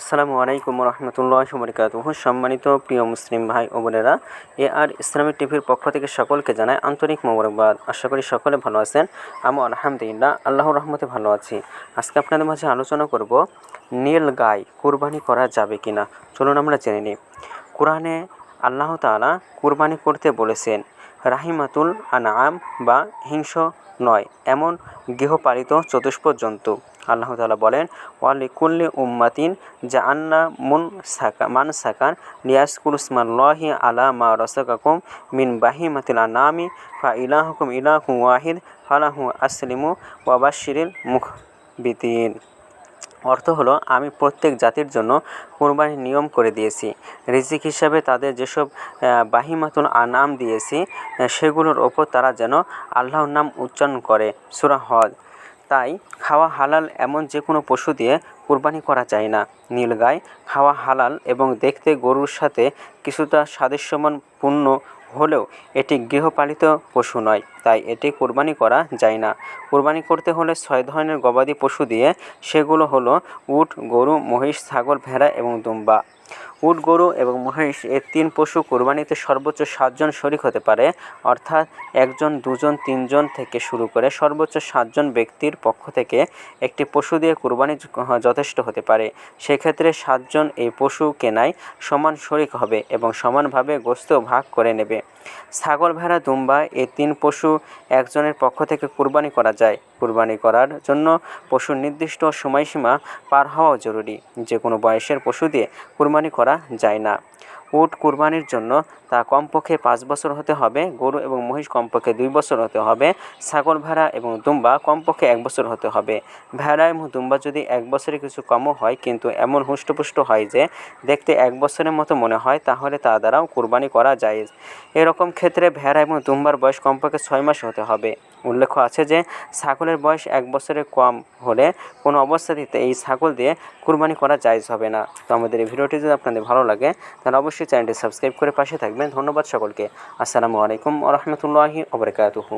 আসসালামু আলাইকুম রহমতুল্লাহ বরকাত সম্মানিত প্রিয় মুসলিম ভাই ও বোনেরা, এ আর ইসলামিক টিভির পক্ষ থেকে সকলকে জানায় আন্তরিক মোবারকবাদ। আশা করি সকলে ভালো আছেন আমি আলহামদুলিল্লাহ, আল্লাহর রহমতে ভালো আছি। আজকে আপনাদের মাঝে আলোচনা করব, নীল গাই কুরবানি করা যাবে কি না চলুন আমরা জেনে নিই। কোরআনে আল্লাহ তাআলা কুরবানি করতে বলেছেন, রাহিমাতুল আনআম বা হিংস নয়, এমন গৃহপালিত চতুষ্পদ জন্তু। আল্লাহ তালা বলেন ওয়ালিকুল্লি উম্মাতিন যা আন্না মুন সাকা, মান সাকান লিয়াসকুল ইসমাল্লাহি আলা মা রসাকাকুম মিন বাহিমাতিল আনামি ফা ইলাহুকুম ইলাহু ওয়াহিদ ফালাহু আসলিমু ওয়াবাশিরিল মুখবিতিন। অর্থ হলো, আমি প্রত্যেক জাতির জন্য কোরবানির নিয়ম করে দিয়েছি। রিজিক হিসাবে তাদের যেসব বাহিমাতুন আনাম দিয়েছি সেগুলোর ওপর তারা যেন আল্লাহর নাম উচ্চারণ করে। সুরা হজ। তাই খাওয়া হালাল এমন যে কোনো পশু দিয়ে কোরবানি করা যায় না। নীলগাই খাওয়া হালাল এবং দেখতে গরুর সাথে কিছুটা সাদৃশ্যমান পূর্ণ হলেও এটি গৃহপালিত পশু নয়, তাই এটি কোরবানি করা যায় না। কোরবানি করতে হলে ছয় ধরনের গবাদি পশু দিয়ে, সেগুলো হলো উট, গরু, মহিষ, ছাগল, ভেড়া এবং দুম্বা। উট, গরু এবং মহিষ এ তিন পশু কোরবানিতে সর্বোচ্চ সাতজন শরিক হতে পারে, অর্থাৎ একজন, দুজন, তিনজন থেকে শুরু করে সর্বোচ্চ সাতজন ব্যক্তির পক্ষ থেকে একটি পশু দিয়ে কোরবানি যথেষ্ট হতে পারে। সেক্ষেত্রে সাতজন এই পশু কেনায় সমান শরিক হবে এবং সমানভাবে গোস্ত ভাগ করে নেবে। ছাগল, ভেড়া, দুম্বা এই তিন পশু একজনের পক্ষ থেকে কুরবানি করা যায়। কুরবানি করার জন্য পশুর নির্দিষ্ট সময়সীমা পার হওয়া জরুরি। যে কোনো বয়সের পশু দিয়ে কুরবানি করা যায় না। উট কুরবানির জন্য তা কমপক্ষে পাঁচ বছর হতে হবে, গরু এবং মহিষ কমপক্ষে দুই বছর হতে হবে, ছাগল ভেড়া এবং দুম্বা কমপক্ষে এক বছর হতে হবে। ভেড়া এবং দুম্বা যদি এক বছরে কিছু কমও হয়, কিন্তু এমন হুষ্টপুষ্ট হয় যে দেখতে এক বছরের মতো মনে হয়, তাহলে তা দ্বারাও কুরবানি করা যায়। এরকম ক্ষেত্রে ভেড়া এবং দুম্বার বয়স কমপক্ষে ছয় মাস হতে হবে। উল্লেখ আছে যে, ছাগলের বয়স এক বছরের কম হলে কোনো অবস্থাতে এই ছাগল দিয়ে কুরবানি করা জায়জ হবে না। তো আমাদের এই ভিডিওটি যদি আপনাদের ভালো লাগে, তাহলে অবশ্যই চ্যানেলটি সাবস্ক্রাইব করে পাশে থাকবেন। ধন্যবাদ সকলকে। আসসালামু আলাইকুম রহমতুল্লাহি ওবরকাতুহু